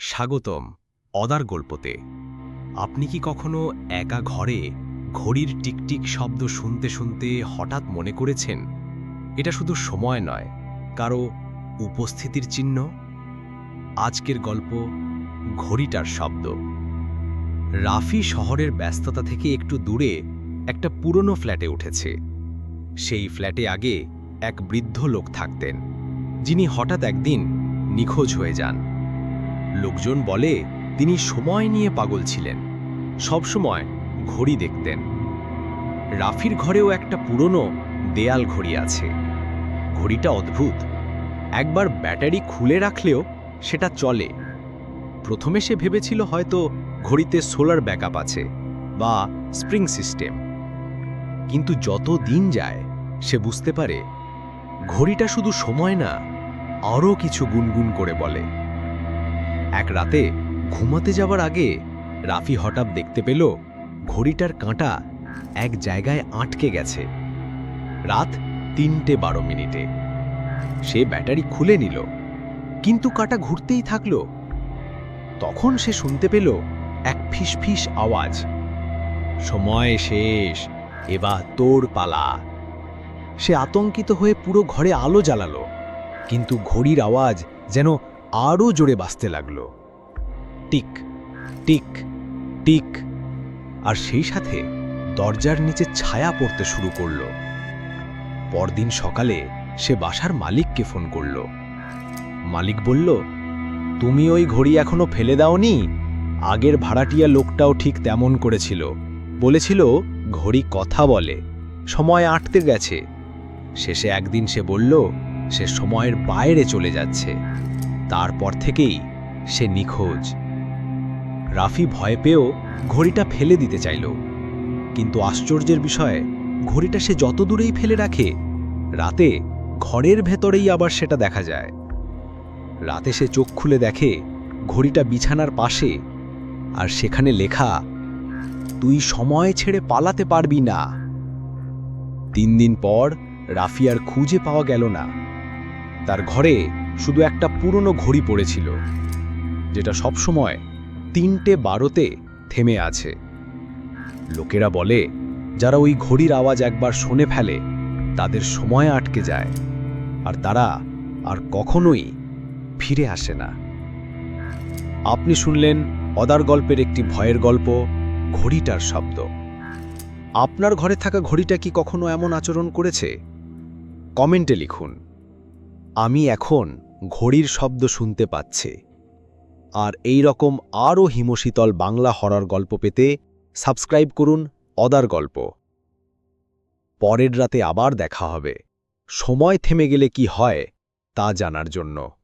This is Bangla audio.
স্বাগতম অদার গল্পতে। আপনি কি কখনো একা ঘরে ঘড়ির টিকটিক শব্দ শুনতে শুনতে হঠাৎ মনে করেছেন? এটা শুধু সময় নয়, কারও উপস্থিতির চিহ্ন? আজকের গল্প ঘড়িটার শব্দ। রাফি শহরের ব্যস্ততা থেকে একটু দূরে একটা পুরনো ফ্ল্যাটে উঠেছে। সেই ফ্ল্যাটে আগে এক বৃদ্ধ লোক থাকতেন, যিনি হঠাৎ একদিন নিখোঁজ হয়ে যান। লোকজন বলে, তিনি সময় নিয়ে পাগল ছিলেন। সবসময় ঘড়ি দেখতেন। রাফির ঘরেও একটা পুরনো দেয়াল ঘড়ি আছে। ঘড়িটা অদ্ভুত। একবার ব্যাটারি খুলে রাখলেও সেটা চলে। প্রথমে সে ভেবেছিল হয়তো ঘড়িতে সোলার ব্যাকআপ আছে বা স্প্রিং সিস্টেম। কিন্তু যত দিন যায়, সে বুঝতে পারে, ঘড়িটা শুধু সময় না, আরও কিছু গুনগুন করে বলে। এক রাতে ঘুমাতে যাবার আগে রাফি হঠাৎ দেখতে পেল ঘড়িটার কাঁটা এক জায়গায় আটকে গেছে। রাত তিনটে বারো মিনিটে। সে ব্যাটারি খুলে নিল, কিন্তু কাঁটা ঘুরতেই থাকল। তখন সে শুনতে পেল এক ফিসফিস আওয়াজ। সময় শেষ, এবার তোর পালা সে আতঙ্কিত হয়ে পুরো ঘরে আলো জ্বালালো, কিন্তু ঘড়ির আওয়াজ যেন আরও জোরে বাঁচতে লাগল। Tick tick tick. আর সেই সাথে দরজার নিচে ছায়া পড়তে শুরু করল। পরদিন সকালে সে বাসার মালিককে ফোন করল। মালিক বলল, তুমি ওই ঘড়ি এখনও ফেলে দাওনি? আগের ভাড়াটিয়া লোকটাও ঠিক তেমন করেছিল। বলেছিল, ঘড়ি কথা বলে, সময় আটতে গেছে। শেষে একদিন সে বলল, সে সময়ের বাইরে চলে যাচ্ছে। তারপর থেকেই সে নিখোঁজ। রাফি ভয় পেয়েও ঘড়িটা ফেলে দিতে চাইল। কিন্তু আশ্চর্যের বিষয়, ঘড়িটা সে যত দূরেই ফেলে রাখে, রাতে ঘরের ভেতরেই আবার সেটা দেখা যায়। রাতে সে চোখ খুলে দেখে ঘড়িটা বিছানার পাশে আর সেখানে লেখা, তুই সময় ছেড়ে পালাতে পারবি না। তিন দিন পর রাফি আর খুঁজে পাওয়া গেল না। তার ঘরে শুধু একটা পুরনো ঘড়ি পড়েছিল, যেটা সবসময় তিনটে বারোতে থেমে আছে। লোকেরা বলে, যারা ওই ঘড়ির আওয়াজ একবার শুনে ফেলে, তাদের সময় আটকে যায়, আর তারা আর কখনোই ফিরে আসে না। আপনি শুনলেন অদার গল্পের একটি ভয়ের গল্প, ঘড়িটার শব্দ। আপনার ঘরে থাকা ঘড়িটা কি কখনো এমন আচরণ করেছে? কমেন্টে লিখুন। আমি এখন ঘড়ির শব্দ শুনতে পাচ্ছে। আর এই রকম আরও হিমশীতল বাংলা হরর গল্প পেতে সাবস্ক্রাইব করুন অদার গল্প। পরের রাতে আবার দেখা হবে। সময় থেমে গেলে কি হয় তা জানার জন্য।